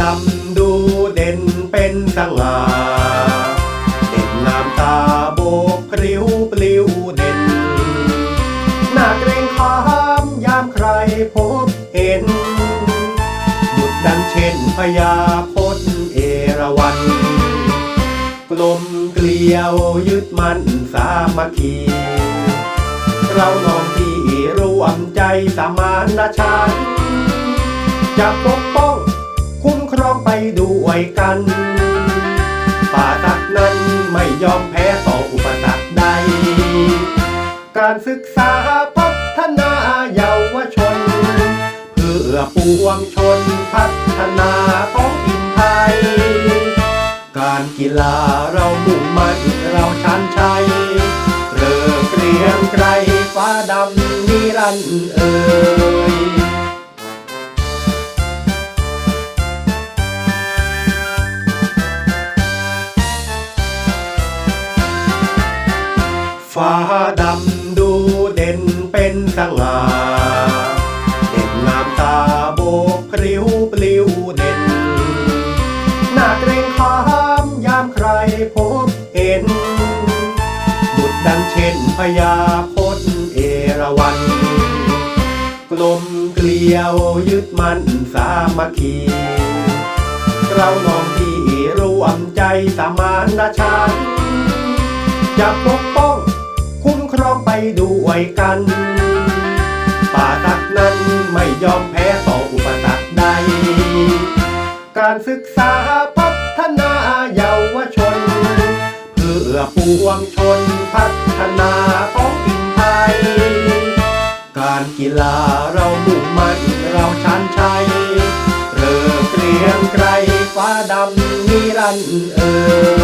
ดำดูเด่นเป็นสง่าเด่นงามตาโบกพริ้วปลิวเด่นหน้าเกรงขามยามใครพบเห็นบุตรดังเช่นพญาพจนเอราวัณกลมเกลียวยึดมันสามัคคีเรานองที่รวมใจสมานฉันจะปก กัน ป่าตักนั้นไม่ยอมแพ้ต่ออุปสรรคใด การศึกษาพัฒนาเยาวชน เพื่อปวงชนพัฒนาท้องถิ่นไทย การกีฬาเรามุ่งมั่นเราชันชัยเริ่มเกรียงไกรฟ้าดำนิรันดร์เอ่ย ฟ้าดำดูเด่นเป็นสง่าเด่นงามตาโบกพริ้วปลิวเด่นหน้าเกรงขามยามใครพบเห็นบุตรดังเช่นพญาพจน์เอราวัณกลมเกลียวยึดมันสามัคคีเรานองที่รวมใจสมานฉันจะปกป้อง ร้องไปด้วยกัน ป่าตักนั้นไม่ยอมแพ้ต่ออุปสรรคใด การศึกษาพัฒนาเยาวชน เพื่อปวงชนพัฒนาท้องถิ่นไทย การกีฬาเรามุ่งมั่นเราชันชัยเริ่มเกรียงไกรฟ้าดำนิรันดร์เอ่ย